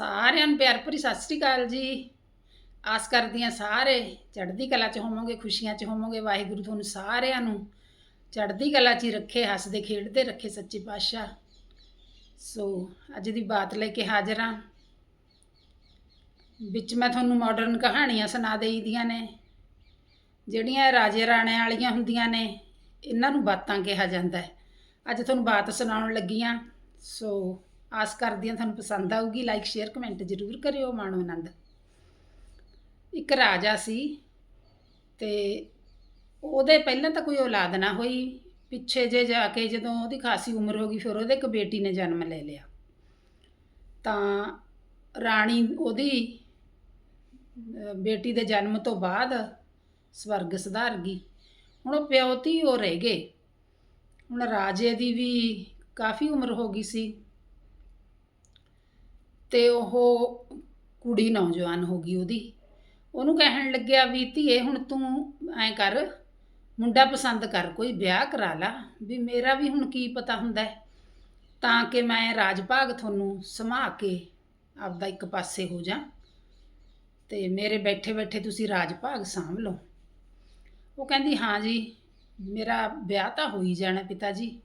ਸਾਰਿਆਂ ਨੂੰ ਪਿਆਰ ਭਰੀ ਸਤਿ ਸ੍ਰੀ ਅਕਾਲ ਜੀ। ਆਸ ਕਰਦੀ ਹਾਂ ਸਾਰੇ ਚੜ੍ਹਦੀ ਕਲਾ 'ਚ ਹੋਵੋਗੇ, ਖੁਸ਼ੀਆਂ 'ਚ ਹੋਵੋਗੇ। ਵਾਹਿਗੁਰੂ ਤੁਹਾਨੂੰ ਸਾਰਿਆਂ ਨੂੰ ਚੜ੍ਹਦੀ ਕਲਾ 'ਚ ਹੀ ਰੱਖੇ, ਹੱਸਦੇ, ਖੇਡਦੇ ਰੱਖੇ ਸੱਚੇ ਪਾਤਸ਼ਾਹ। ਸੋ ਅੱਜ ਦੀ ਬਾਤ ਲੈ ਕੇ ਹਾਜ਼ਰ ਹਾਂ। ਵਿੱਚ ਮੈਂ ਤੁਹਾਨੂੰ ਮਾਡਰਨ ਕਹਾਣੀਆਂ ਸੁਣਾ ਦੇਈ ਦੀਆਂ ਨੇ। ਜਿਹੜੀਆਂ ਰਾਜੇ ਰਾਣੇ ਵਾਲੀਆਂ ਹੁੰਦੀਆਂ ਨੇ, ਇਹਨਾਂ ਨੂੰ ਬਾਤਾਂ ਕਿਹਾ ਜਾਂਦਾ ਹੈ। ਅੱਜ ਤੁਹਾਨੂੰ ਬਾਤ ਸੁਣਾਉਣ ਲੱਗੀ ਹਾਂ। ਸੋ ਆਸ ਕਰਦੀ ਹਾਂ ਤੁਹਾਨੂੰ ਪਸੰਦ ਆਊਗੀ ਲਾਈਕ ਸ਼ੇਅਰ ਕਮੈਂਟ ਜ਼ਰੂਰ ਕਰਿਓ ਮਾਣੋ ਆਨੰਦ। ਇੱਕ ਰਾਜਾ ਸੀ ਤੇ ਉਹਦੇ ਪਹਿਲਾਂ ਤਾਂ ਕੋਈ ਔਲਾਦ ਨਾ ਹੋਈ। ਪਿੱਛੇ ਜੇ ਜਾ ਕੇ ਜਦੋਂ ਉਹਦੀ ਖਾਸੀ ਉਮਰ ਹੋ ਗਈ, ਫਿਰ ਉਹਦੇ ਇੱਕ ਬੇਟੀ ਨੇ ਜਨਮ ਲੈ ਲਿਆ। ਤਾਂ ਰਾਣੀ ਉਹਦੀ ਬੇਟੀ ਦੇ ਜਨਮ ਤੋਂ ਬਾਅਦ ਸਵਰਗ ਸੁਧਾਰ ਗਈ। ਹੁਣ ਉਹ ਪਿਓ ਧੀ ਉਹ ਰਹਿ ਗਏ ਹੁਣ ਰਾਜੇ ਦੀ ਵੀ ਕਾਫੀ ਉਮਰ ਹੋ ਗਈ ਸੀ। ਤੇ ਉਹ ਕੁੜੀ ਨੌਜਵਾਨ ਹੋ ਗਈ ਉਹਦੀ। ਉਹਨੂੰ ਕਹਿਣ ਲੱਗਿਆ ਵੀ ਧੀਏ, ਹੁਣ ਤੂੰ ਐਂ ਕਰ, ਮੁੰਡਾ ਪਸੰਦ ਕਰ ਕੋਈ, ਵਿਆਹ ਕਰਾ ਲਾ। ਵੀ ਮੇਰਾ ਵੀ ਹੁਣ ਕੀ ਪਤਾ ਹੁੰਦਾ ਹੈ। ਤਾਂ ਕਿ ਮੈਂ ਰਾਜ ਭਾਗ ਤੁਹਾਨੂੰ ਸਮਾ ਕੇ ਆਪਦਾ ਇੱਕ ਪਾਸੇ ਹੋ ਜਾ ਤੇ ਮੇਰੇ ਬੈਠੇ ਬੈਠੇ ਤੁਸੀਂ ਰਾਜ ਭਾਗ ਸਾਂਭ ਲਓ। ਉਹ ਕਹਿੰਦੀ, ਹਾਂ ਜੀ, ਮੇਰਾ ਵਿਆਹ ਤਾਂ ਹੋ ਹੀ ਜਾਣਾ ਪਿਤਾ ਜੀ।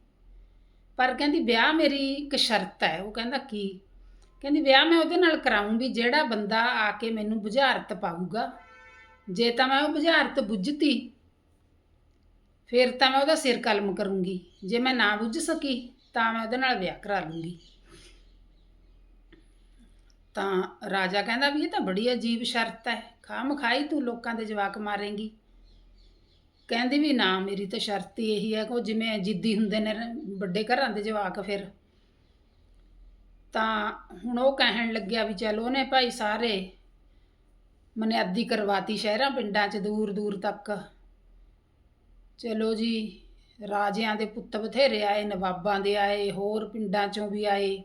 ਪਰ ਕਹਿੰਦੀ, ਵਿਆਹ ਮੇਰੀ ਇੱਕ ਸ਼ਰਤ ਹੈ। ਉਹ ਕਹਿੰਦਾ, ਕੀ ਕਹਿੰਦੀ, ਵਿਆਹ ਮੈਂ ਉਹਦੇ ਨਾਲ ਕਰਾਉਂ ਜਿਹੜਾ ਬੰਦਾ ਆ ਕੇ ਮੈਨੂੰ ਬੁਝਾਰਤ ਪਾਊਗਾ। ਜੇ ਤਾਂ ਮੈਂ ਉਹ ਬੁਝਾਰਤ ਬੁੱਝਤੀ, ਫਿਰ ਤਾਂ ਮੈਂ ਉਹਦਾ ਸਿਰ ਕਲਮ ਕਰੂੰਗੀ। ਜੇ ਮੈਂ ਨਾ ਬੁੱਝ ਸਕੀ, ਤਾਂ ਮੈਂ ਉਹਦੇ ਨਾਲ ਵਿਆਹ ਕਰਾ ਲੂੰਗੀ। ਤਾਂ ਰਾਜਾ ਕਹਿੰਦਾ ਵੀ ਇਹ ਤਾਂ ਬੜੀ ਅਜੀਬ ਸ਼ਰਤ ਹੈ। ਖਾਮ ਖਾਈ ਤੂੰ ਲੋਕਾਂ ਦੇ ਜਵਾਕ ਮਾਰੇਂਗੀ। ਕਹਿੰਦੀ ਵੀ ਨਾ, ਮੇਰੀ ਤਾਂ ਸ਼ਰਤ ਹੀ ਇਹੀ ਹੈ ਕਿ ਉਹ ਜਿਵੇਂ ਜਿੱਦੀ ਹੁੰਦੇ ਨੇ, ਵੱਡੇ ਘਰਾਂ ਦੇ ਜਵਾਕ ਫਿਰ। ਤਾਂ ਹੁਣ ਉਹ ਕਹਿਣ ਲੱਗਿਆ ਵੀ ਚਲ ਉਹਨੇ ਭਾਈ ਸਾਰੇ ਮਨਿਆਦੀ ਕਰਵਾਤੀ ਸ਼ਹਿਰਾਂ ਪਿੰਡਾਂ 'ਚ ਦੂਰ ਦੂਰ ਤੱਕ। ਚਲੋ ਜੀ, ਰਾਜਿਆਂ ਦੇ ਪੁੱਤ ਬਥੇਰੇ ਆਏ, ਨਵਾਬਾਂ ਦੇ ਆਏ, ਹੋਰ ਪਿੰਡਾਂ 'ਚੋਂ ਵੀ ਆਏ।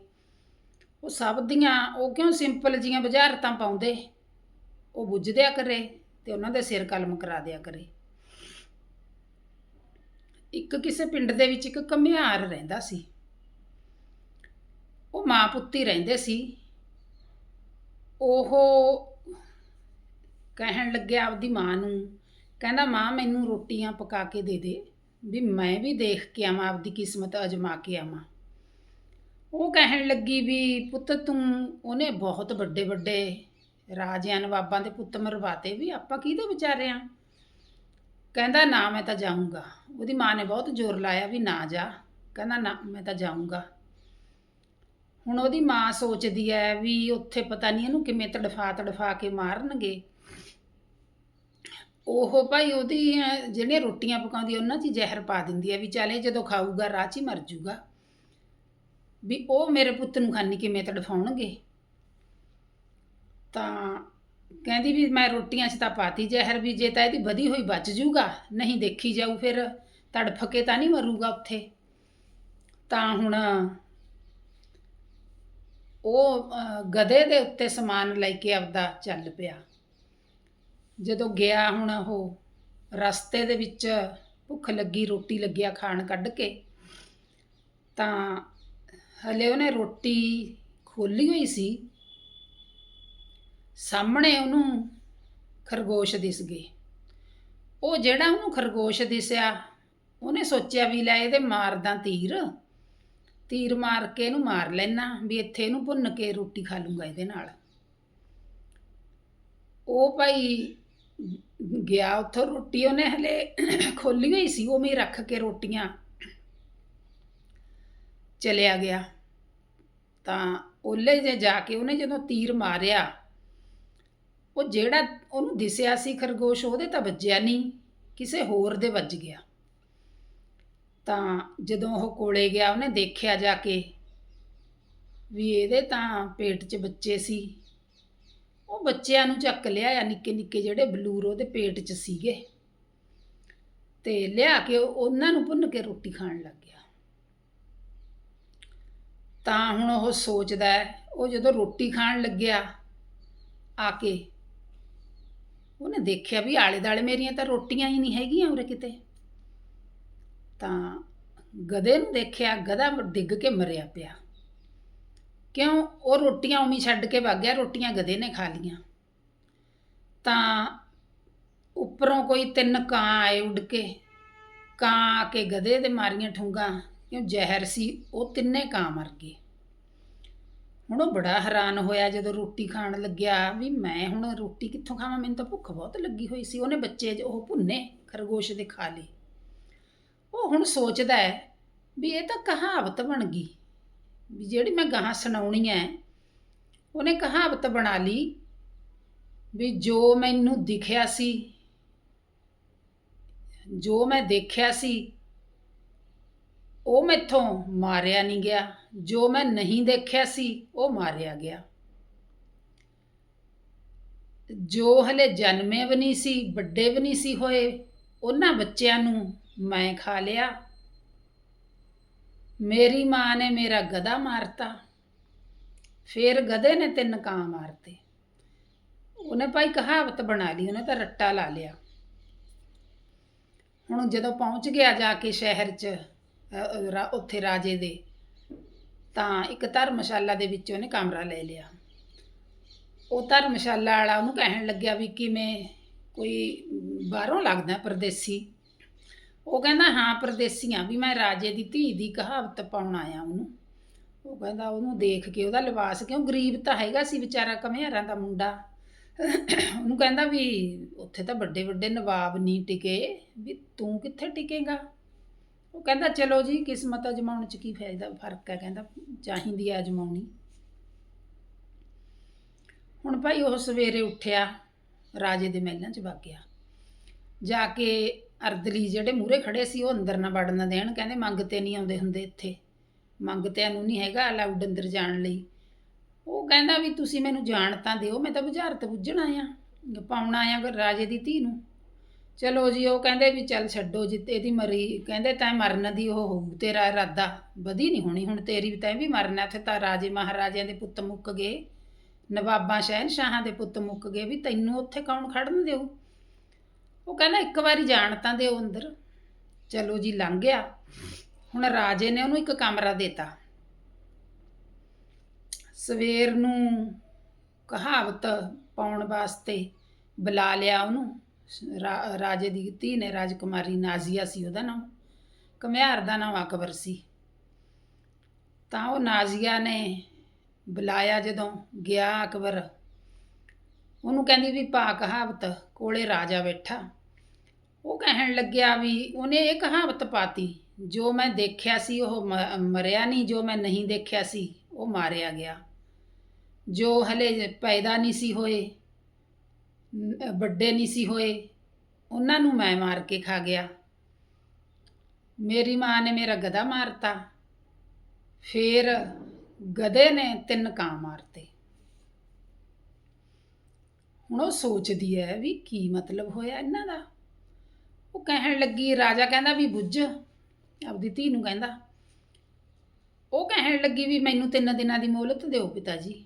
ਉਹ ਸਭ ਦੀਆਂ, ਉਹ ਕਿਉਂ ਸਿੰਪਲ ਜੀਆਂ ਬੁਝਾਰਤਾਂ ਪਾਉਂਦੇ? ਉਹ ਬੁੱਝਦਿਆ ਕਰੇ ਤੇ ਉਹਨਾਂ ਦੇ ਸਿਰ ਕਲਮ ਕਰਾ ਦਿਆ ਕਰੇ। ਇੱਕ ਕਿਸੇ ਪਿੰਡ ਦੇ ਵਿੱਚ ਇੱਕ ਕਮਿਆਰ ਰਹਿੰਦਾ ਸੀ। ਉਹ ਮਾਂ ਪੁੱਤੀ ਰਹਿੰਦੇ ਸੀ। ਉਹ ਕਹਿਣ ਲੱਗਿਆ ਆਪਦੀ ਮਾਂ ਨੂੰ, ਕਹਿੰਦਾ, ਮਾਂ, ਮੈਨੂੰ ਰੋਟੀਆਂ ਪਕਾ ਕੇ ਦੇ ਦੇ, ਵੀ ਮੈਂ ਵੀ ਦੇਖ ਕੇ ਆਵਾਂ, ਆਪਦੀ ਕਿਸਮਤ ਅਜਮਾ ਕੇ ਆਵਾਂ। ਉਹ ਕਹਿਣ ਲੱਗੀ ਵੀ, ਪੁੱਤ, ਤੂੰ ਉਹਨੇ ਬਹੁਤ ਵੱਡੇ ਵੱਡੇ ਰਾਜਿਆਂ ਨਵਾਬਾਂ ਦੇ ਪੁੱਤ ਮਰਵਾਤੇ, ਵੀ ਆਪਾਂ ਕਿਹਦੇ ਵਿਚਾਰੇ ਆ? ਕਹਿੰਦਾ, ਨਾ, ਮੈਂ ਤਾਂ ਜਾਊਂਗਾ। ਉਹਦੀ ਮਾਂ ਨੇ ਬਹੁਤ ਜ਼ੋਰ ਲਾਇਆ ਵੀ, ਨਾ ਜਾ। ਕਹਿੰਦਾ, ਨਾ, ਮੈਂ ਤਾਂ ਜਾਊਂਗਾ। ਹੁਣ ਉਹਦੀ ਮਾਂ ਸੋਚਦੀ ਹੈ ਵੀ ਉੱਥੇ ਪਤਾ ਨਹੀਂ ਇਹਨੂੰ ਕਿਵੇਂ ਤੜਫਾ ਤੜਫਾ ਕੇ ਮਾਰਨਗੇ। ਉਹ ਭਾਈ ਉਹਦੀ ਜਿਹੜੀਆਂ ਰੋਟੀਆਂ ਪਕਾਉਂਦੀ ਉਹਨਾਂ 'ਚ ਹੀ ਜ਼ਹਿਰ ਪਾ ਦਿੰਦੀ ਹੈ ਵੀ ਚੱਲ ਇਹ ਜਦੋਂ ਖਾਊਗਾ, ਰਾਹ 'ਚ ਹੀ ਮਰ ਜਾਊਗਾ ਵੀ ਉਹ ਮੇਰੇ ਪੁੱਤ ਨੂੰ ਖਾਨੀ ਕਿਵੇਂ ਤੜਫਾਉਣਗੇ। ਤਾਂ ਕਹਿੰਦੀ ਵੀ ਮੈਂ ਰੋਟੀਆਂ 'ਚ ਤਾਂ ਪਾਤੀ ਜ਼ਹਿਰ ਵੀ, ਜੇ ਤਾਂ ਇਹਦੀ ਵਧੀ ਹੋਈ ਬਚ ਜਾਊਗਾ ਨਹੀਂ ਦੇਖੀ ਜਾਊ ਫਿਰ, ਤੜਫ ਕੇ ਤਾਂ ਨਹੀਂ ਮਰੂਗਾ ਉੱਥੇ। ਤਾਂ ਹੁਣ ਉਹ ਗਧੇ ਦੇ ਉੱਤੇ ਸਮਾਨ ਲੈ ਕੇ ਆਪਦਾ ਚੱਲ ਪਿਆ। ਜਦੋਂ ਗਿਆ ਹੁਣ ਉਹ, ਰਸਤੇ ਦੇ ਵਿੱਚ ਭੁੱਖ ਲੱਗੀ, ਰੋਟੀ ਲੱਗਿਆ ਖਾਣ ਕੱਢ ਕੇ, ਤਾਂ ਹਲੇ ਉਹਨੇ ਰੋਟੀ ਖੋਲੀ ਹੋਈ ਸੀ। ਸਾਹਮਣੇ ਉਹਨੂੰ ਖਰਗੋਸ਼ ਦਿਸ ਗਏ। ਉਹ ਜਿਹੜਾ ਉਹਨੂੰ ਖਰਗੋਸ਼ ਦਿਸਿਆ, ਉਹਨੇ ਸੋਚਿਆ ਵੀ ਲੈ ਇਹਦੇ ਮਾਰਦਾ ਤੀਰ। ਤੀਰ ਮਾਰ ਕੇ ਇਹਨੂੰ ਮਾਰ ਲੈਣਾ ਵੀ ਇੱਥੇ ਇਹਨੂੰ ਭੁੰਨ ਕੇ ਰੋਟੀ ਖਾ ਲੂੰਗਾ ਇਹਦੇ ਨਾਲ। ਉਹ ਭਾਈ ਗਿਆ ਉੱਥੋਂ, ਰੋਟੀ ਉਹਨੇ ਹਲੇ ਖੋਲੀ ਹੋਈ ਸੀ, ਉਹ ਹੀ ਰੱਖ ਕੇ ਰੋਟੀਆਂ ਚਲਿਆ ਗਿਆ। ਤਾਂ ਉਹਲੇ ਜੇ ਜਾ ਕੇ ਉਹਨੇ ਜਦੋਂ ਤੀਰ ਮਾਰਿਆ, ਉਹ ਜਿਹੜਾ ਉਹਨੂੰ ਦਿਸਿਆ ਸੀ ਖਰਗੋਸ਼, ਉਹਦੇ ਤਾਂ ਵੱਜਿਆ ਨਹੀਂ, ਕਿਸੇ ਹੋਰ ਦੇ ਵੱਜ ਗਿਆ। ਤਾਂ ਜਦੋਂ ਉਹ ਕੋਲੇ ਗਿਆ, ਉਹਨੇ ਦੇਖਿਆ ਜਾ ਕੇ ਵੀ ਇਹਦੇ ਤਾਂ ਪੇਟ 'ਚ ਬੱਚੇ ਸੀ। ਉਹ ਬੱਚਿਆਂ ਨੂੰ ਚੱਕ ਲਿਆਇਆ ਨਿੱਕੇ ਨਿੱਕੇ ਜਿਹੜੇ ਬਲੂਰ ਉਹਦੇ ਪੇਟ 'ਚ ਸੀਗੇ। ਤੇ ਲਿਆ ਕੇ ਉਹ- ਉਹਨਾਂ ਨੂੰ ਭੁੰਨ ਕੇ ਰੋਟੀ ਖਾਣ ਲੱਗ ਗਿਆ। ਤਾਂ ਹੁਣ ਉਹ ਸੋਚਦਾ ਉਹ ਜਦੋਂ ਰੋਟੀ ਖਾਣ ਲੱਗਿਆ ਆ ਕੇ, ਉਹਨੇ ਦੇਖਿਆ ਵੀ ਆਲੇ ਦਾਲੇ ਮੇਰੀਆਂ ਤਾਂ ਰੋਟੀਆਂ ਹੀ ਨਹੀਂ ਹੈਗੀਆਂ ਉਰੇ ਕਿਤੇ। ਤਾਂ ਗਧੇ ਨੂੰ ਦੇਖਿਆ, ਗਧਾ ਡਿੱਗ ਕੇ ਮਰਿਆ ਪਿਆ। ਕਿਉਂ? ਉਹ ਰੋਟੀਆਂ ਉਮੀ ਛੱਡ ਕੇ ਵਗ ਗਿਆ, ਰੋਟੀਆਂ ਗਧੇ ਨੇ ਖਾ ਲੀਆਂ ਤਾਂ ਉੱਪਰੋਂ ਕੋਈ ਤਿੰਨ ਕਾਂ ਆਏ ਉੱਡ ਕੇ, ਕਾਂ ਆ ਕੇ ਗਧੇ ਦੇ ਮਾਰੀਆਂ ਠੁੰਗਾ, ਕਿਉਂ ਜ਼ਹਿਰ ਸੀ, ਉਹ ਤਿੰਨੇ ਕਾਂ ਮਰ ਗਏ। ਹੁਣ ਉਹ ਬੜਾ ਹੈਰਾਨ ਹੋਇਆ ਜਦੋਂ ਰੋਟੀ ਖਾਣ ਲੱਗਿਆ ਵੀ ਮੈਂ ਹੁਣ ਰੋਟੀ ਕਿੱਥੋਂ ਖਾਵਾਂ? ਮੈਨੂੰ ਤਾਂ ਭੁੱਖ ਬਹੁਤ ਲੱਗੀ ਹੋਈ ਸੀ। ਉਹਨੇ ਬੱਚੇ ਜ- ਉਹ ਭੁੰਨੇ ਖਰਗੋਸ਼ ਦੇ ਖਾ ਲਏ। ਉਹ ਹੁਣ ਸੋਚਦਾ ਹੈ ਵੀ ਇਹ ਤਾਂ ਕਹਾਵਤ ਬਣ ਗਈ, ਵੀ ਜਿਹੜੀ ਮੈਂ ਗਾਹਾਂ ਸੁਣਾਉਣੀ ਹੈ, ਉਹਨੇ ਕਹਾਵਤ ਬਣਾ ਲਈ ਵੀ ਜੋ ਮੈਨੂੰ ਦਿਖਿਆ ਸੀ, ਜੋ ਮੈਂ ਦੇਖਿਆ ਸੀ, ਉਹ ਮੈਥੋਂ ਮਾਰਿਆ ਨਹੀਂ ਗਿਆ, ਜੋ ਮੈਂ ਨਹੀਂ ਦੇਖਿਆ ਸੀ, ਉਹ ਮਾਰਿਆ ਗਿਆ। ਜੋ ਹਲੇ ਜਨਮੇ ਵੀ ਨਹੀਂ ਸੀ, ਵੱਡੇ ਵੀ ਨਹੀਂ ਸੀ ਹੋਏ, ਉਹਨਾਂ ਬੱਚਿਆਂ ਨੂੰ ਮੈਂ ਖਾ ਲਿਆ। ਮੇਰੀ ਮਾਂ ਨੇ ਮੇਰਾ ਗਧਾ ਮਾਰਤਾ। ਫਿਰ ਗਧੇ ਨੇ ਤਿੰਨ ਕਾਂ ਮਾਰਤੇ। ਉਹਨੇ ਭਾਈ ਕਹਾਵਤ ਬਣਾ ਲਈ, ਉਹਨੇ ਤਾਂ ਰੱਟਾ ਲਾ ਲਿਆ। ਹੁਣ ਜਦੋਂ ਪਹੁੰਚ ਗਿਆ ਜਾ ਕੇ ਸ਼ਹਿਰ 'ਚ ਉੱਥੇ ਰਾਜੇ ਦੇ, ਤਾਂ ਇੱਕ ਧਰਮਸ਼ਾਲਾ ਦੇ ਵਿੱਚ ਉਹਨੇ ਕਮਰਾ ਲੈ ਲਿਆ। ਉਹ ਧਰਮਸ਼ਾਲਾ ਵਾਲਾ ਉਹਨੂੰ ਕਹਿਣ ਲੱਗਿਆ ਵੀ ਕਿਵੇਂ ਕੋਈ ਬਾਹਰੋਂ ਲੱਗਦਾ ਪਰਦੇਸੀ। ਉਹ ਕਹਿੰਦਾ, ਹਾਂ, ਪਰਦੇਸੀਆਂ ਵੀ ਮੈਂ ਰਾਜੇ ਦੀ ਧੀ ਦੀ ਕਹਾਵਤ ਪਾਉਣ ਆਇਆ ਉਹਨੂੰ। ਉਹ ਕਹਿੰਦਾ, ਉਹਨੂੰ ਦੇਖ ਕੇ ਉਹਦਾ ਲਿਬਾਸ ਕਿਉਂ ਗਰੀਬ ਤਾਂ ਹੈਗਾ ਸੀ ਵਿਚਾਰਾ ਕਮਿਆਰਾਂ ਦਾ ਮੁੰਡਾ। ਉਹਨੂੰ ਕਹਿੰਦਾ ਵੀ, ਉੱਥੇ ਤਾਂ ਵੱਡੇ ਵੱਡੇ ਨਵਾਬ ਨਹੀਂ ਟਿਕੇ। ਵੀ ਤੂੰ ਕਿੱਥੇ ਟਿਕੇਗਾ? ਉਹ ਕਹਿੰਦਾ, ਚਲੋ ਜੀ, ਕਿਸਮਤ ਅਜਮਾਉਣ ਚ ਕੀ ਫਾਇਦਾ, ਫ਼ਰਕ ਹੈ। ਕਹਿੰਦਾ, ਚਾਹੀਦੀ ਆ ਅਜਮਾਉਣੀ। ਹੁਣ ਭਾਈ ਉਹ ਸਵੇਰੇ ਉੱਠਿਆ, ਰਾਜੇ ਦੇ ਮਹਿਲਾਂ 'ਚ ਵਗ ਗਿਆ। ਜਾ ਕੇ ਅਰਦਲੀ ਜਿਹੜੇ ਮੂਹਰੇ ਖੜੇ ਸੀ, ਉਹ ਅੰਦਰ ਨਾ ਵੜਨ ਦੇਣ, ਕਹਿੰਦੇ ਮੰਗਤੇ ਨਹੀਂ ਆਉਂਦੇ ਹੁੰਦੇ ਇੱਥੇ। ਮੰਗਤਿਆਂ ਨੂੰ ਨਹੀਂ ਹੈਗਾ ਅਲਾਊਡ ਅੰਦਰ ਜਾਣ ਲਈ। ਉਹ ਕਹਿੰਦਾ ਵੀ ਤੁਸੀਂ ਮੈਨੂੰ ਜਾਣ ਤਾਂ ਦਿਓ, ਮੈਂ ਤਾਂ ਬੁਝਾਰਤ ਬੁੱਝਣ ਆਇਆ। ਪਾਉਣਾ ਆਇਆ ਰਾਜੇ ਦੀ ਧੀ ਨੂੰ। ਚਲੋ ਜੀ, ਉਹ ਕਹਿੰਦੇ ਵੀ ਚੱਲ ਛੱਡੋ ਜਿੱਤੇ ਦੀ ਮਰੀ, ਕਹਿੰਦੇ ਤੈਂ ਮਰਨ ਦੀ ਉਹ ਹੋਊ, ਤੇਰਾ ਇਰਾਦਾ ਵਧੀ ਨਹੀਂ ਹੋਣੀ, ਹੁਣ ਤੇਰੀ ਵੀ ਤੈਂ ਵੀ ਮਰਨਾ ਇੱਥੇ ਤਾਂ ਰਾਜੇ ਮਹਾਰਾਜਿਆਂ ਦੇ ਪੁੱਤ ਮੁੱਕ ਗਏ। ਨਵਾਬਾਂ ਸ਼ਹਿਨਸ਼ਾਹਾਂ ਦੇ ਪੁੱਤ ਮੁੱਕ ਗਏ, ਵੀ ਤੈਨੂੰ ਉੱਥੇ ਕੌਣ ਖੜਨ ਦੇਊ? ਉਹ ਕਹਿੰਦਾ ਇੱਕ ਵਾਰੀ ਜਾਣ ਤਾਂ ਦਿਓ ਅੰਦਰ। ਚਲੋ ਜੀ, ਲੰਘ ਗਿਆ। ਹੁਣ ਰਾਜੇ ਨੇ ਉਹਨੂੰ ਇੱਕ ਕਮਰਾ ਦਿੱਤਾ। ਸਵੇਰ ਨੂੰ ਕਹਾਵਤ ਪਾਉਣ ਵਾਸਤੇ ਬੁਲਾ ਲਿਆ ਉਹਨੂੰ। ਰਾ- ਰਾਜੇ ਦੀ ਧੀ ਨੇ, ਰਾਜਕੁਮਾਰੀ ਨਾਜ਼ੀਆ ਸੀ ਉਹਦਾ ਨਾਮ। ਕਮਿਆਰ ਦਾ ਨਾਮ ਅਕਬਰ ਸੀ। ਤਾਂ ਉਹ ਨਾਜ਼ੀਆ ਨੇ ਬੁਲਾਇਆ ਜਦੋਂ ਗਿਆ ਅਕਬਰ। ਉਹਨੂੰ ਕਹਿੰਦੀ ਵੀ ਪਾ ਕਹਾਵਤ, ਕੋਲੇ ਰਾਜਾ ਬੈਠਾ। ਉਹ ਕਹਿਣ ਲੱਗਿਆ ਵੀ ਉਹਨੇ ਇਹ ਕਹਾਵਤ ਪਾਤੀ, ਜੋ ਮੈਂ ਦੇਖਿਆ ਸੀ ਉਹ ਮ- ਮਰਿਆ ਨਹੀਂ, ਜੋ ਮੈਂ ਨਹੀਂ ਦੇਖਿਆ ਸੀ, ਉਹ ਮਾਰਿਆ ਗਿਆ। ਜੋ ਹਲੇ ਪੈਦਾ ਨਹੀਂ ਸੀ ਹੋਏ ਵੱਡੇ ਨਹੀਂ ਸੀ ਹੋਏ, ਉਹਨਾਂ ਨੂੰ ਮੈਂ ਮਾਰ ਕੇ ਖਾ ਗਿਆ। ਮੇਰੀ ਮਾਂ ਨੇ ਮੇਰਾ ਗਧਾ ਮਾਰਤਾ। ਫਿਰ ਗਧੇ ਨੇ ਤਿੰਨ ਕਾਂ ਮਾਰਤੇ। ਹੁਣ ਉਹ ਸੋਚਦੀ ਹੈ ਵੀ ਕੀ ਮਤਲਬ ਹੋਇਆ ਇਹਨਾਂ ਦਾ? ਉਹ ਕਹਿਣ ਲੱਗੀ, ਰਾਜਾ ਕਹਿੰਦਾ ਵੀ ਬੁੱਝ, ਆਪਦੀ ਧੀ ਨੂੰ ਕਹਿੰਦਾ। ਉਹ ਕਹਿਣ ਲੱਗੀ ਵੀ ਮੈਨੂੰ ਤਿੰਨ ਦਿਨਾਂ ਦੀ ਮੋਹਲਤ ਦਿਓ ਪਿਤਾ ਜੀ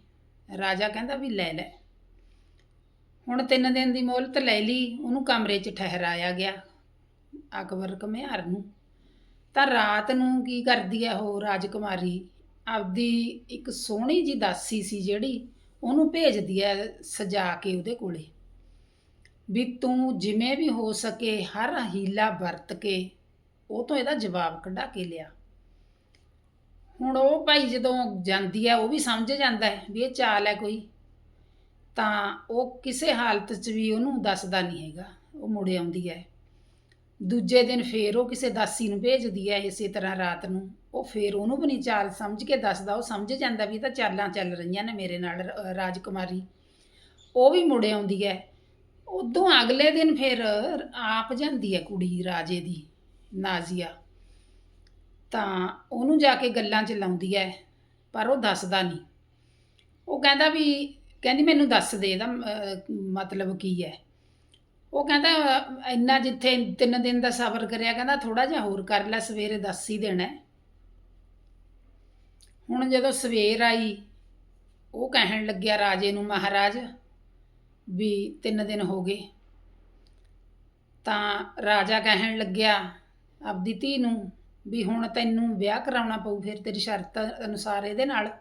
ਰਾਜਾ ਕਹਿੰਦਾ ਵੀ ਲੈ ਲੈ। ਹੁਣ ਤਿੰਨ ਦਿਨ ਦੀ ਮੋਹਲਤ ਲੈ ਲਈ, ਉਹਨੂੰ ਕਮਰੇ 'ਚ ਠਹਿਰਾਇਆ ਗਿਆ, ਅਕਬਰ ਕਮਿਆਰ ਨੂੰ। ਤਾਂ ਰਾਤ ਨੂੰ ਕੀ ਕਰਦੀ ਹੈ ਉਹ ਰਾਜਕੁਮਾਰੀ? ਆਪਦੀ ਇੱਕ ਸੋਹਣੀ ਜੀ ਦਾਸੀ ਸੀ ਜਿਹੜੀ, ਉਹਨੂੰ ਭੇਜਦੀ ਹੈ ਸਜਾ ਕੇ ਉਹਦੇ ਕੋਲੇ। ਵੀ ਤੂੰ ਜਿਵੇਂ ਵੀ ਹੋ ਸਕੇ ਹਰ ਹੀਲਾ ਵਰਤ ਕੇ ਉਹ ਤੋਂ ਇਹਦਾ ਜਵਾਬ ਕਢਾ ਕੇ ਲਿਆ। ਹੁਣ ਉਹ ਭਾਈ ਜਦੋਂ ਜਾਂਦੀ ਹੈ ਉਹ ਵੀ ਸਮਝ ਜਾਂਦਾ ਹੈ ਵੀ ਇਹ ਚਾਲ ਹੈ ਕੋਈ। ਤਾਂ ਉਹ ਕਿਸੇ ਹਾਲਤ 'ਚ ਵੀ ਉਹਨੂੰ ਦੱਸਦਾ ਨਹੀਂ ਹੈਗਾ, ਉਹ ਮੁੜ ਆਉਂਦੀ ਹੈ। ਦੂਜੇ ਦਿਨ ਫੇਰ ਉਹ ਕਿਸੇ ਦਾਸੀ ਨੂੰ ਭੇਜਦੀ ਹੈ ਇਸੇ ਤਰ੍ਹਾਂ ਰਾਤ ਨੂੰ। ਉਹ ਫੇਰ ਉਹਨੂੰ ਵੀ ਨਹੀਂ ਚਾਲ ਸਮਝ ਕੇ ਦੱਸਦਾ, ਉਹ ਸਮਝ ਜਾਂਦਾ ਵੀ ਇਹ ਤਾਂ ਚਾਲਾਂ ਚੱਲ ਰਹੀਆਂ ਨੇ ਮੇਰੇ ਨਾਲ ਰਾਜਕੁਮਾਰੀ। ਉਹ ਵੀ ਮੁੜ ਆਉਂਦੀ ਹੈ। ਉਦੋਂ ਅਗਲੇ ਦਿਨ ਫਿਰ ਆਪ ਜਾਂਦੀ ਹੈ ਕੁੜੀ ਰਾਜੇ ਦੀ ਨਾਜ਼ੀਆ। ਤਾਂ ਉਹਨੂੰ ਜਾ ਕੇ ਗੱਲਾਂ ਚ ਲਾਉਂਦੀ ਹੈ ਪਰ ਉਹ ਦੱਸਦਾ ਨਹੀਂ। ਉਹ ਕਹਿੰਦਾ ਵੀ ਕਹਿੰਦੀ ਮੈਨੂੰ ਦੱਸ ਦੇ ਇਹਦਾ ਅਹ, ਮਤਲਬ ਕੀ ਹੈ? ਉਹ ਕਹਿੰਦਾ ਅਹ, ਇੰਨਾ ਜਿੱਥੇ ਤਿੰਨ ਦਿਨ ਦਾ ਸਬਰ ਕਰਿਆ ਕਹਿੰਦਾ ਥੋੜਾ ਜਿਹਾ ਹੋਰ ਕਰ ਲੈ ਸਵੇਰੇ ਦੱਸ ਹੀ ਦੇਣਾ। ਹੈ। ਹੁਣ ਜਦੋਂ ਸਵੇਰ ਆਈ ਉਹ ਕਹਿਣ ਲੱਗਿਆ ਰਾਜੇ ਨੂੰ ਮਹਾਰਾਜ ਵੀ ਤਿੰਨ ਦਿਨ ਹੋ ਗਏ। ਤਾਂ ਰਾਜਾ ਕਹਿਣ ਲੱਗਿਆ, ਆਪਦੀ ਧੀ ਨੂੰ ਵੀ ਹੁਣ ਤੈਨੂੰ ਵਿਆਹ ਕਰਾਉਣਾ ਪਊ ਫਿਰ ਤੇਰੀ ਸ਼ਰਤ ਅਨੁਸਾਰ ਇਹਦੇ ਨਾਲ।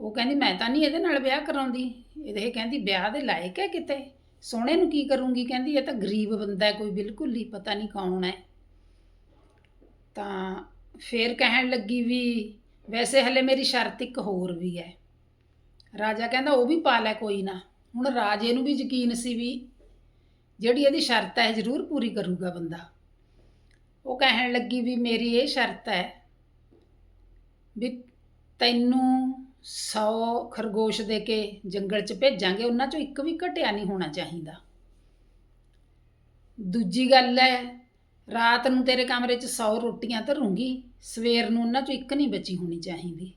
ਉਹ ਕਹਿੰਦੀ, ਮੈਂ ਤਾਂ ਨਹੀਂ ਇਹਦੇ ਨਾਲ ਵਿਆਹ ਕਰਾਉਂਦੀ। ਇਹ ਕਹਿੰਦੀ, ਵਿਆਹ ਦੇ ਲਾਇਕ ਹੈ ਕਿਤੇ? ਸੋਹਣੇ ਨੂੰ ਕੀ ਕਰੂੰਗੀ? ਕਹਿੰਦੀ, ਇਹ ਤਾਂ ਗਰੀਬ ਬੰਦਾ ਹੈ, ਕੋਈ ਬਿਲਕੁਲ ਹੀ ਪਤਾ ਨਹੀਂ ਕੌਣ ਹੈ। ਤਾਂ ਫੇਰ ਕਹਿਣ ਲੱਗੀ ਵੀ, ਵੈਸੇ ਹਲੇ ਮੇਰੀ ਸ਼ਰਤ ਇੱਕ ਹੋਰ ਵੀ ਹੈ। ਰਾਜਾ ਕਹਿੰਦਾ, ਉਹ ਵੀ ਪਾ ਲੈ ਕੋਈ ਨਾ। ਹੁਣ ਰਾਜੇ ਨੂੰ ਵੀ ਯਕੀਨ ਸੀ ਵੀ ਜਿਹੜੀ ਇਹਦੀ ਸ਼ਰਤ ਹੈ ਜ਼ਰੂਰ ਪੂਰੀ ਕਰੂਗਾ ਬੰਦਾ। ਉਹ ਕਹਿਣ ਲੱਗੀ ਵੀ ਮੇਰੀ ਇਹ ਸ਼ਰਤ ਹੈ ਵੀ ਤੈਨੂੰ 100 ਖਰਗੋਸ਼ ਦੇ ਕੇ ਜੰਗਲ 'ਚ ਭੇਜਾਂਗੇ, ਉਹਨਾਂ 'ਚੋਂ ਇੱਕ ਵੀ ਘਟਿਆ ਨਹੀਂ ਹੋਣਾ ਚਾਹੀਦਾ। ਦੂਜੀ ਗੱਲ ਹੈ, ਰਾਤ ਨੂੰ ਤੇਰੇ ਕਮਰੇ 'ਚ 100 ਰੋਟੀਆਂ ਧਰੂੰਗੀ, ਸਵੇਰ ਨੂੰ ਉਹਨਾਂ 'ਚੋਂ ਇੱਕ ਨਹੀਂ ਬਚੀ ਹੋਣੀ ਚਾਹੀਦੀ।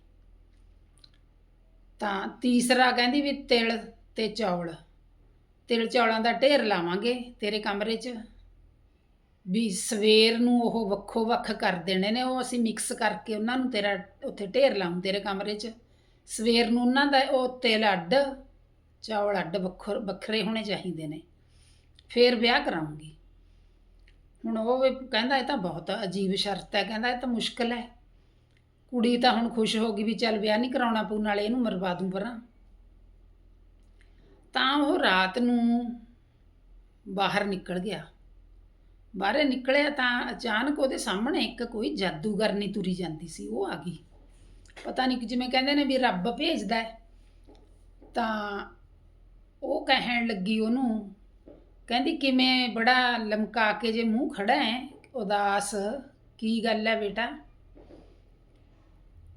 ਤਾਂ ਤੀਸਰਾ ਕਹਿੰਦੀ ਵੀ ਤਿਲ ਤੇ ਚੌਲ। ਤਿਲ ਚੌਲਾਂ ਦਾ ਢੇਰ ਲਾਵਾਂਗੇ ਤੇਰੇ ਕਮਰੇ 'ਚ। ਵੀ ਸਵੇਰ ਨੂੰ ਉਹ ਵੱਖੋ ਵੱਖ ਕਰ ਦੇਣੇ ਨੇ, ਉਹ ਅਸੀਂ ਮਿਕਸ ਕਰਕੇ ਉਹਨਾਂ ਨੂੰ ਤੇਰਾ ਉੱਥੇ ਢੇਰ ਲਾਉਂ ਤੇਰੇ ਕਮਰੇ 'ਚ। ਸਵੇਰ ਨੂੰ ਉਹਨਾਂ ਦਾ ਉਹ ਤਿਲ ਅੱਡ, ਚੌਲ ਅੱਡ ਵੱਖਰ ਵੱਖਰੇ ਹੋਣੇ ਚਾਹੀਦੇ ਨੇ। ਫੇਰ ਵਿਆਹ ਕਰਾਉਂਗੀ ਹੁਣ ਉਹ ਵੀ ਕਹਿੰਦਾ ਇਹ ਤਾਂ ਬਹੁਤ ਅਜੀਬ ਸ਼ਰਤ ਹੈ, ਕਹਿੰਦਾ ਇਹ ਤਾਂ ਮੁਸ਼ਕਲ ਹੈ। ਕੁੜੀ ਤਾਂ ਹੁਣ ਖੁਸ਼ ਹੋ ਗਈ ਵੀ ਚੱਲ ਵਿਆਹ ਨਹੀਂ ਕਰਾਉਣਾ ਪਊ, ਨਾਲੇ ਇਹਨੂੰ ਮਰਵਾ ਦੂੰ ਪਰਾਂ। ਤਾਂ ਉਹ ਰਾਤ ਨੂੰ ਬਾਹਰ ਨਿਕਲ ਗਿਆ। ਬਾਹਰ ਨਿਕਲਿਆ ਤਾਂ ਅਚਾਨਕ ਉਹਦੇ ਸਾਹਮਣੇ ਇੱਕ ਕੋਈ ਜਾਦੂਗਰਨੀ ਤੁਰੀ ਜਾਂਦੀ ਸੀ, ਉਹ ਆ ਗਈ। ਪਤਾ ਨਹੀਂ ਜਿਵੇਂ ਕਹਿੰਦੇ ਨੇ ਵੀ ਰੱਬ ਭੇਜਦਾ ਹੈ। ਤਾਂ ਉਹ ਕਹਿਣ ਲੱਗੀ ਉਹਨੂੰ, ਕਹਿੰਦੀ ਕਿਵੇਂ ਬੜਾ ਲਮਕਾ ਕੇ ਜੇ ਮੂੰਹ ਖੜਾ ਹੈ, ਉਦਾਸ, ਕੀ ਗੱਲ ਹੈ ਬੇਟਾ?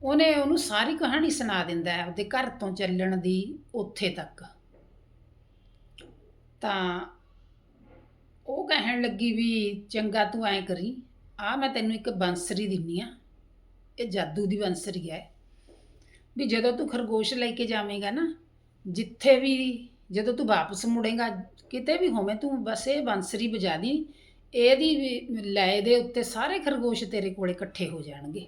ਉਹਨੇ ਉਹਨੂੰ ਸਾਰੀ ਕਹਾਣੀ ਸੁਣਾ ਦਿੰਦਾ ਹੈ, ਉਹਦੇ ਘਰ ਤੋਂ ਚੱਲਣ ਦੀ ਉੱਥੇ ਤੱਕ। ਤਾਂ ਉਹ ਕਹਿਣ ਲੱਗੀ ਵੀ ਚੰਗਾ ਤੂੰ ਐਂ ਕਰੀ ਆ ਮੈਂ ਤੈਨੂੰ ਇੱਕ ਬੰਸਰੀ ਦਿੰਨੀ ਆ, ਇਹ ਜਾਦੂ ਦੀ ਬੰਸਰੀ ਹੈ ਵੀ ਜਦੋਂ ਤੂੰ ਖਰਗੋਸ਼ ਲੈ ਕੇ ਜਾਵੇਂਗਾ ਨਾ, ਜਿੱਥੇ ਵੀ ਜਦੋਂ ਤੂੰ ਵਾਪਸ ਮੁੜੇਗਾ, ਕਿਤੇ ਵੀ ਹੋਵੇਂ ਤੂੰ ਬਸ ਇਹ ਬੰਸਰੀ ਵਜਾ ਦੀ, ਇਹਦੀ ਵੀ ਲੈ ਦੇ ਉੱਤੇ ਸਾਰੇ ਖਰਗੋਸ਼ ਤੇਰੇ ਕੋਲੇ ਇਕੱਠੇ ਹੋ ਜਾਣਗੇ।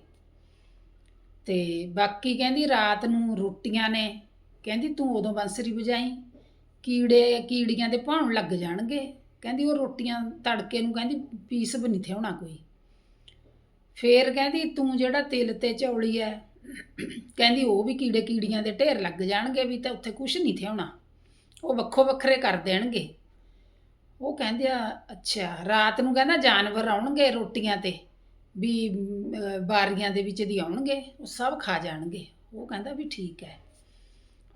ਤੇ ਬਾਕੀ ਕਹਿੰਦੀ ਰਾਤ ਨੂੰ ਰੋਟੀਆਂ ਨੇ, ਕਹਿੰਦੀ ਤੂੰ ਉਦੋਂ ਬੰਸਰੀ ਵਜਾਈ ਕੀੜੇ, ਕੀੜੀਆਂ ਦੇ ਭਾਉਣ ਲੱਗ ਜਾਣਗੇ। ਕਹਿੰਦੀ ਉਹ ਰੋਟੀਆਂ ਤੜਕੇ ਨੂੰ ਕਹਿੰਦੀ ਪੀਸ ਵੀ ਨਹੀਂ ਥਿਆਉਣਾ ਕੋਈ। ਫੇਰ ਕਹਿੰਦੀ ਤੂੰ ਜਿਹੜਾ ਤਿਲ ਤੇ ਚੌਲੀ ਐ, ਕਹਿੰਦੀ ਉਹ ਵੀ ਕੀੜੇ ਕੀੜੀਆਂ ਦੇ ਢੇਰ ਲੱਗ ਜਾਣਗੇ ਵੀ ਤਾਂ ਉੱਥੇ ਕੁਝ ਨਹੀਂ ਥਿਆਉਣਾ। ਉਹ ਵੱਖੋ ਵੱਖਰੇ ਕਰ ਦੇਣਗੇ। ਉਹ ਕਹਿੰਦੇ ਆ, ਅੱਛਾ, ਰਾਤ ਨੂੰ ਕਹਿੰਦਾ ਜਾਨਵਰ ਆਉਣਗੇ ਰੋਟੀਆਂ ਤੇ, ਵੀ ਬਾਰੀਆਂ ਦੇ ਵਿੱਚ ਦੀ ਆਉਣਗੇ, ਉਹ ਸਭ ਖਾ ਜਾਣਗੇ। ਉਹ ਕਹਿੰਦਾ ਵੀ ਠੀਕ ਹੈ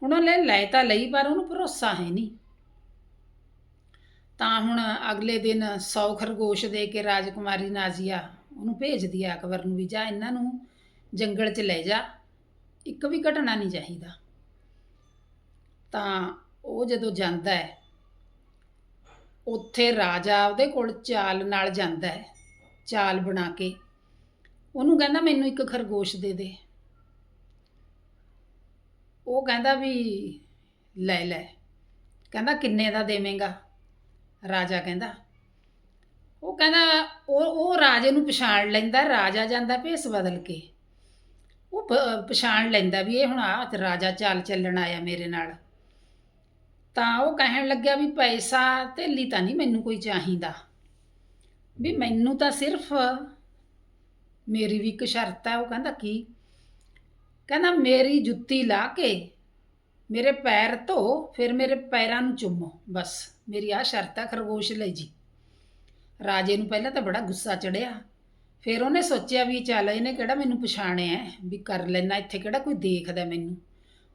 ਹੁਣ ਉਹ ਲੈ ਲੈ ਤਾਂ ਲਈ, ਪਰ ਉਹਨੂੰ ਭਰੋਸਾ ਹੈ ਨਹੀਂ। ਤਾਂ ਹੁਣ ਅਗਲੇ ਦਿਨ 100 ਖਰਗੋਸ਼ ਦੇ ਕੇ ਰਾਜਕੁਮਾਰੀ ਨਾਜ਼ੀਆ ਉਹਨੂੰ ਭੇਜਦੀ ਆ ਅਕਬਰ ਨੂੰ ਵੀ, ਜਾ ਇਹਨਾਂ ਨੂੰ ਜੰਗਲ 'ਚ ਲੈ ਜਾ, ਇੱਕ ਵੀ ਘਟਣਾ ਨਹੀਂ ਚਾਹੀਦਾ। ਤਾਂ ਉਹ ਜਦੋਂ ਜਾਂਦਾ ਹੈ, ਉੱਥੇ ਰਾਜਾ ਉਹਦੇ ਕੋਲ ਚਾਲ ਨਾਲ ਜਾਂਦਾ ਹੈ, ਚਾਲ ਬਣਾ ਕੇ। ਉਹਨੂੰ ਕਹਿੰਦਾ, ਮੈਨੂੰ ਇੱਕ ਖਰਗੋਸ਼ ਦੇ ਦੇ। ਉਹ ਕਹਿੰਦਾ ਵੀ ਲੈ ਲੈ। ਕਹਿੰਦਾ ਕਿੰਨੇ ਦਾ ਦੇਵੇਂਗਾ? ਰਾਜਾ ਕਹਿੰਦਾ। ਉਹ ਕਹਿੰਦਾ ਉਹ ਉਹ ਰਾਜੇ ਨੂੰ ਪਛਾਣ ਲੈਂਦਾ, ਰਾਜਾ ਜਾਂਦਾ ਭੇਸ ਬਦਲ ਕੇ। ਉਹ ਪ- ਪਛਾਣ ਲੈਂਦਾ ਵੀ ਇਹ ਹੁਣ ਆ ਰਾਜਾ ਚਾਲ ਚੱਲਣ ਆਇਆ ਮੇਰੇ ਨਾਲ। ਤਾਂ ਉਹ ਕਹਿਣ ਲੱਗਿਆ ਵੀ ਪੈਸਾ ਧੇਲੀ ਤਾਂ ਨਹੀਂ ਮੈਨੂੰ ਕੋਈ ਚਾਹੀਦਾ। ਵੀ ਮੈਨੂੰ ਤਾਂ ਸਿਰਫ ਮੇਰੀ ਵੀ ਇੱਕ ਸ਼ਰਤ ਹੈ, ਉਹ ਕਹਿੰਦਾ ਕੀ ਕਹਿੰਦਾ, ਮੇਰੀ ਜੁੱਤੀ ਲਾ ਕੇ ਮੇਰੇ ਪੈਰ ਧੋ, ਫਿਰ ਮੇਰੇ ਪੈਰਾਂ ਨੂੰ ਚੁੰਮੋ। ਬਸ, ਮੇਰੀ ਆ ਸ਼ਰਤ ਹੈ ਖਰਗੋਸ਼ ਲਈ ਜੀ। ਰਾਜੇ ਨੂੰ ਪਹਿਲਾਂ ਤਾਂ ਬੜਾ ਗੁੱਸਾ ਚੜਿਆ। ਫਿਰ ਉਹਨੇ ਸੋਚਿਆ ਵੀ, ਚੱਲ ਇਹਨੇ ਕਿਹੜਾ ਮੈਨੂੰ ਪਛਾਣਿਆ ਵੀ ਕਰ ਲੈਣਾ ਇੱਥੇ ਕਿਹੜਾ ਕੋਈ ਦੇਖਦਾ ਮੈਨੂੰ?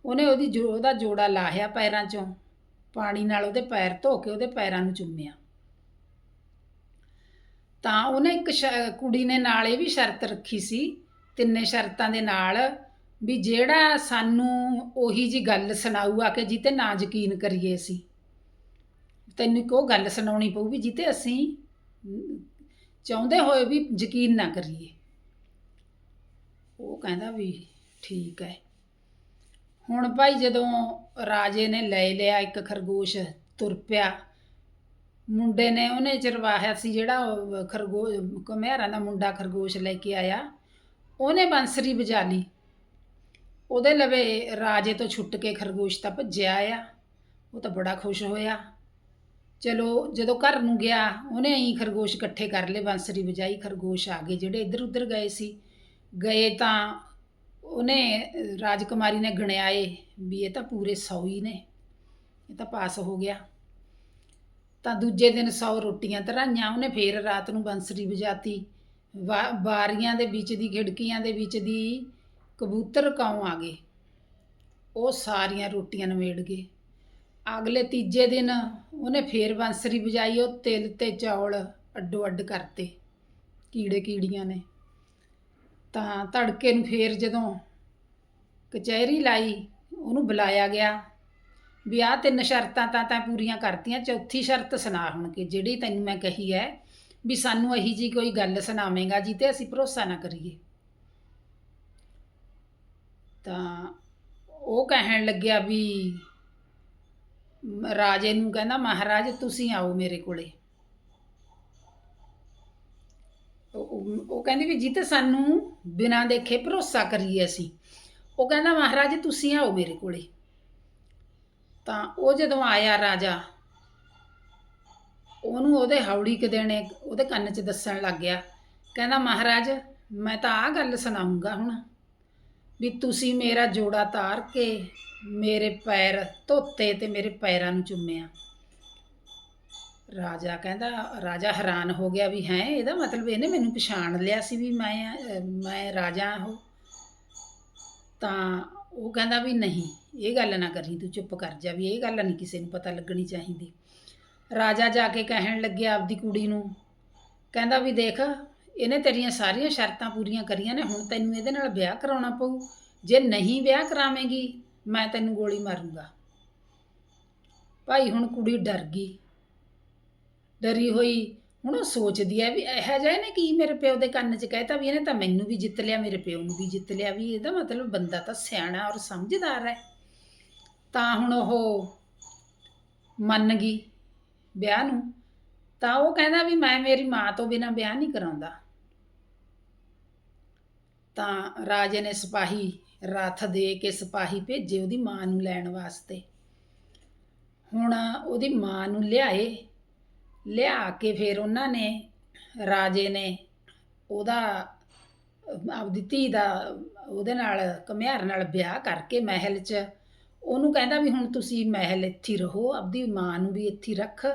ਉਹਨੇ ਉਹਦੀ ਜੋ, ਉਹਦਾ ਜੋੜਾ ਲਾਹਿਆ ਪੈਰਾਂ 'ਚੋਂ, ਪਾਣੀ ਨਾਲ ਉਹਦੇ ਪੈਰ ਧੋ ਕੇ ਉਹਦੇ ਪੈਰਾਂ ਨੂੰ ਚੁੰਮਿਆ। ਤਾਂ ਉਹਨੇ ਇੱਕ ਸ਼- ਕੁੜੀ ਨੇ ਨਾਲ ਇਹ ਵੀ ਸ਼ਰਤ ਰੱਖੀ ਸੀ, ਤਿੰਨੇ ਸ਼ਰਤਾਂ ਦੇ ਨਾਲ ਵੀ ਜਿਹੜਾ ਸਾਨੂੰ ਉਹੀ ਜੀ ਗੱਲ ਸੁਣਾਊ ਆ ਕਿ ਜਿੱਤੇ ਨਾ ਯਕੀਨ ਕਰੀਏ ਅਸੀਂ। ਤੈਨੂੰ ਇੱਕ ਉਹ ਗੱਲ ਸੁਣਾਉਣੀ ਪਊ ਵੀ ਜਿੱਤੇ ਅਸੀਂ ਚਾਹੁੰਦੇ ਹੋਏ ਵੀ ਯਕੀਨ ਨਾ ਕਰੀਏ। ਉਹ ਕਹਿੰਦਾ ਵੀ ਠੀਕ ਹੈ। ਹੁਣ ਭਾਈ ਜਦੋਂ ਰਾਜੇ ਨੇ ਲੈ ਲਿਆ ਇੱਕ ਖਰਗੋਸ਼ ਤੁਰ ਪਿਆ, ਮੁੰਡੇ ਨੇ ਉਹਨੇ ਚਰਵਾਹਿਆ ਸੀ ਜਿਹੜਾ ਉਹ ਖਰਗੋਸ਼, ਘੁਮਿਆਰਾਂ ਦਾ ਮੁੰਡਾ ਖਰਗੋਸ਼ ਲੈ ਕੇ ਆਇਆ, ਉਹਨੇ ਬੰਸਰੀ ਵਜਾ ਲਈ। ਉਹਦੇ ਲਵੇ ਰਾਜੇ ਤੋਂ ਛੁੱਟ ਕੇ ਖਰਗੋਸ਼ ਤਾਂ ਭੱਜਿਆ ਆ। ਉਹ ਤਾਂ ਬੜਾ ਖੁਸ਼ ਹੋਇਆ। ਚਲੋ ਜਦੋਂ ਘਰ ਨੂੰ ਗਿਆ, ਉਹਨੇ ਹੀ ਖਰਗੋਸ਼ ਇਕੱਠੇ ਕਰ ਲਏ। ਬੰਸਰੀ ਵਜਾਈ ਖਰਗੋਸ਼ ਆ ਗਏ। ਜਿਹੜੇ ਇੱਧਰ ਉੱਧਰ ਗਏ ਸੀ, ਗਏ ਤਾਂ ਉਹਨੇ ਰਾਜਕੁਮਾਰੀ ਨੇ ਗਣਿਆਏ ਵੀ ਇਹ ਤਾਂ ਪੂਰੇ 100 ਹੀ ਨੇ। ਇਹ ਤਾਂ ਪਾਸ ਹੋ ਗਿਆ। ਤਾਂ ਦੂਜੇ ਦਿਨ 100 ਰੋਟੀਆਂ ਧਰਾਈਆਂ। ਉਹਨੇ ਫੇਰ ਰਾਤ ਨੂੰ ਬੰਸਰੀ ਵਜਾਤੀ। ਵਾ- ਬਾਰੀਆਂ ਦੇ ਵਿੱਚ ਦੀ, ਖਿੜਕੀਆਂ ਦੇ ਵਿੱਚ ਦੀ ਕਬੂਤਰ ਕਾਉ ਆ ਗਏ? ਉਹ ਸਾਰੀਆਂ ਰੋਟੀਆਂ ਨਵੇੜ ਗਏ। ਅਗਲੇ ਤੀਜੇ ਦਿਨ ਉਹਨੇ ਫੇਰ ਬੰਸਰੀ ਵਜਾਈ, ਉਹ ਤਿਲ ਤੇ ਚੌਲ ਅੱਡੋ ਅੱਡ ਕਰਤੇ ਕੀੜੇ ਕੀੜੀਆਂ ਨੇ। ਤਾਂ ਤੜਕੇ ਨੂੰ ਫੇਰ ਜਦੋਂ ਕਚਹਿਰੀ ਲਾਈ, ਉਹਨੂੰ ਬੁਲਾਇਆ ਗਿਆ ਵੀ ਆਹ ਤਿੰਨ ਸ਼ਰਤਾਂ ਤਾਂ ਤਾਂ ਪੂਰੀਆਂ ਕਰਤੀਆਂ, ਚੌਥੀ ਸ਼ਰਤ ਸੁਣਾ ਹੁਣ ਕਿ ਜਿਹੜੀ ਤੈਨੂੰ ਮੈਂ ਕਹੀ ਹੈ ਵੀ ਸਾਨੂੰ ਇਹੀ ਜੀ ਕੋਈ ਗੱਲ ਸੁਣਾਵੇਂਗਾ ਜੀ ਤੇ ਅਸੀਂ ਭਰੋਸਾ ਨਾ ਕਰੀਏ। ਤਾਂ ਉਹ ਕਹਿਣ ਲੱਗਿਆ ਵੀ ਰਾਜੇ ਨੂੰ ਕਹਿੰਦਾ, ਮਹਾਰਾਜ, ਤੁਸੀਂ ਆਓ ਮੇਰੇ ਕੋਲੇ। ਉਹ- ਕਹਿੰਦੀ ਵੀ, ਜਿੱਤ ਸਾਨੂੰ ਬਿਨਾਂ ਦੇਖੇ ਭਰੋਸਾ ਕਰੀਏ ਅਸੀਂ। ਉਹ ਕਹਿੰਦਾ, ਮਹਾਰਾਜ, ਤੁਸੀਂ ਆਓ ਮੇਰੇ ਕੋਲੇ। ਤਾਂ ਉਹ ਜਦੋਂ ਆਇਆ ਰਾਜਾ, ਉਹਨੂੰ ਉਹਦੇ ਹੌੜੀ ਕਿ ਦੇਣੇ ਉਹਦੇ ਕੰਨ 'ਚ ਦੱਸਣ ਲੱਗ ਗਿਆ। ਕਹਿੰਦਾ, ਮਹਾਰਾਜ, ਮੈਂ ਤਾਂ ਆਹ ਗੱਲ ਸੁਣਾਉਂਗਾ ਹੁਣ। ਵੀ ਤੁਸੀਂ ਮੇਰਾ ਜੋੜਾ ਤਾਰ ਕੇ ਮੇਰੇ ਪੈਰ ਧੋਤੇ ਤੇ ਮੇਰੇ ਪੈਰਾਂ ਨੂੰ ਚੁੰਮਿਆ। ਰਾਜਾ ਕਹਿੰਦਾ, ਰਾਜਾ ਹੈਰਾਨ ਹੋ ਗਿਆ ਵੀ ਹੈ, ਇਹਦਾ ਮਤਲਬ ਇਹਨੇ ਮੈਨੂੰ ਪਛਾਣ ਲਿਆ ਸੀ ਵੀ ਮੈਂ ਮੈਂ ਰਾਜਾ ਉਹ ਤਾਂ ਉਹ ਕਹਿੰਦਾ ਵੀ ਨਹੀਂ, ਇਹ ਗੱਲ ਨਾ ਕਰੀ, ਤੂੰ ਚੁੱਪ ਕਰ ਜਾ ਵੀ ਇਹ ਗੱਲ ਨਹੀਂ ਕਿਸੇ ਨੂੰ ਪਤਾ ਲੱਗਣੀ ਚਾਹੀਦੀ। ਰਾਜਾ ਜਾ ਕੇ ਕਹਿਣ ਲੱਗਿਆ ਆਪਦੀ ਕੁੜੀ ਨੂੰ, ਕਹਿੰਦਾ ਵੀ ਦੇਖ ਇਹਨੇ ਤੇਰੀਆਂ ਸਾਰੀਆਂ ਸ਼ਰਤਾਂ ਪੂਰੀਆਂ ਕਰੀਆਂ ਨੇ, ਹੁਣ ਤੈਨੂੰ ਇਹਦੇ ਨਾਲ ਵਿਆਹ ਕਰਾਉਣਾ ਪਊ। ਜੇ ਨਹੀਂ ਵਿਆਹ ਕਰਾਵੇਂਗੀ, ਮੈਂ ਤੈਨੂੰ ਗੋਲੀ ਮਾਰੂੰਗਾ। ਭਾਈ, ਹੁਣ ਕੁੜੀ ਡਰ ਗਈ। ਡਰੀ ਹੋਈ, ਹੁਣ ਉਹ ਸੋਚਦੀ ਹੈ ਵੀ ਇਹੋ ਜਿਹਾ ਨੇ ਕੀ ਮੇਰੇ ਪਿਓ ਦੇ ਕੰਨ 'ਚ ਕਹਿਤਾ ਵੀ ਇਹਨੇ ਤਾਂ ਮੈਨੂੰ ਵੀ ਜਿੱਤ ਲਿਆ, ਮੇਰੇ ਪਿਓ ਨੂੰ ਵੀ ਜਿੱਤ ਲਿਆ। ਵੀ ਇਹਦਾ ਮਤਲਬ ਬੰਦਾ ਤਾਂ ਸਿਆਣਾ ਔਰ ਸਮਝਦਾਰ ਹੈ। ਤਾਂ ਹੁਣ ਉਹ ਮੰਨ ਗਈ ਵਿਆਹ ਨੂੰ। ਤਾਂ ਉਹ ਕਹਿੰਦਾ ਵੀ ਮੈਂ ਮੇਰੀ ਮਾਂ ਤੋਂ ਬਿਨਾਂ ਵਿਆਹ ਨਹੀਂ ਕਰਾਉਂਦਾ। ਤਾਂ ਰਾਜੇ ਨੇ ਸਿਪਾਹੀ ਰੱਥ ਦੇ ਕੇ ਸਿਪਾਹੀ ਭੇਜੇ ਉਹਦੀ ਮਾਂ ਨੂੰ ਲੈਣ ਵਾਸਤੇ। ਹੁਣ ਉਹਦੀ ਮਾਂ ਨੂੰ ਲਿਆਏ, ਲਿਆ ਕੇ ਫਿਰ ਉਹਨਾਂ ਨੇ, ਰਾਜੇ ਨੇ ਉਹਦਾ, ਆਪਦੀ ਧੀ ਦਾ ਉਹਦੇ ਨਾਲ, ਘੁਮਿਆਰ ਨਾਲ ਵਿਆਹ ਕਰਕੇ ਮਹਿਲ 'ਚ ਉਹਨੂੰ ਕਹਿੰਦਾ ਵੀ ਹੁਣ ਤੁਸੀਂ ਮਹਿਲ ਇੱਥੇ ਰਹੋ, ਆਪਦੀ ਮਾਂ ਨੂੰ ਵੀ ਇੱਥੇ ਰੱਖ।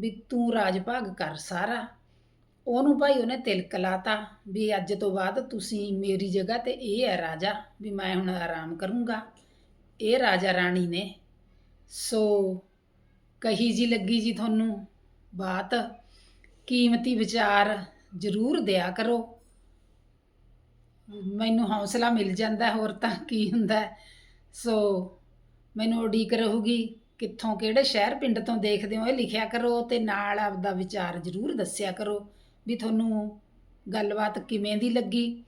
ਵੀ ਤੂੰ ਰਾਜ ਭਾਗ ਕਰ ਸਾਰਾ। ਉਹਨੂੰ ਭਾਈ ਉਹਨੇ ਤਿਲਕ ਲਾਤਾ ਵੀ ਅੱਜ ਤੋਂ ਬਾਅਦ ਤੁਸੀਂ ਮੇਰੀ ਜਗ੍ਹਾ ਤੇ ਇਹ ਹੈ ਰਾਜਾ ਵੀ ਮੈਂ ਹੁਣ ਆਰਾਮ ਕਰੂੰਗਾ। ਇਹ ਰਾਜਾ ਰਾਣੀ ਨੇ। ਸੋ ਕਹੀ ਜੀ ਲੱਗੀ ਜੀ ਤੁਹਾਨੂੰ ਬਾਤ, ਕੀਮਤੀ ਵਿਚਾਰ ਜ਼ਰੂਰ ਦਿਆ ਕਰੋ। ਮੈਨੂੰ ਹੌਸਲਾ ਮਿਲ ਜਾਂਦਾ ਹੋਰ ਤਾਂ ਕੀ ਹੁੰਦਾ। ਸੋ ਮੈਨੂੰ ਉਡੀਕ ਰਹੂਗੀ ਕਿੱਥੋਂ ਕਿਹੜੇ ਸ਼ਹਿਰ ਪਿੰਡ ਤੋਂ ਦੇਖਦੇ ਹੋ ਇਹ ਲਿਖਿਆ ਕਰੋ ਤੇ ਨਾਲ ਆਪਦਾ ਵਿਚਾਰ ਜ਼ਰੂਰ ਦੱਸਿਆ ਕਰੋ ਵੀ ਤੁਹਾਨੂੰ ਗੱਲਬਾਤ ਕਿਵੇਂ ਦੀ ਲੱਗੀ।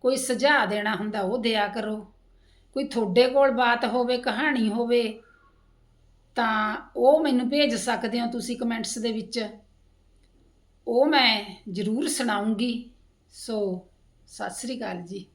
ਕੋਈ ਸੁਝਾਅ ਦੇਣਾ ਹੁੰਦਾ ਉਹ ਦਿਆ ਕਰੋ। ਕੋਈ ਤੁਹਾਡੇ ਕੋਲ ਬਾਤ ਹੋਵੇ, ਕਹਾਣੀ ਹੋਵੇ, ਤਾਂ ਉਹ ਮੈਨੂੰ ਭੇਜ ਸਕਦੇ ਹੋ ਤੁਸੀਂ ਕਮੈਂਟਸ ਦੇ ਵਿੱਚ। ਉਹ ਮੈਂ ਜ਼ਰੂਰ ਸੁਣਾਉਂਗੀ। ਸੋ, ਸਤਿ ਸ੍ਰੀ ਅਕਾਲ ਜੀ।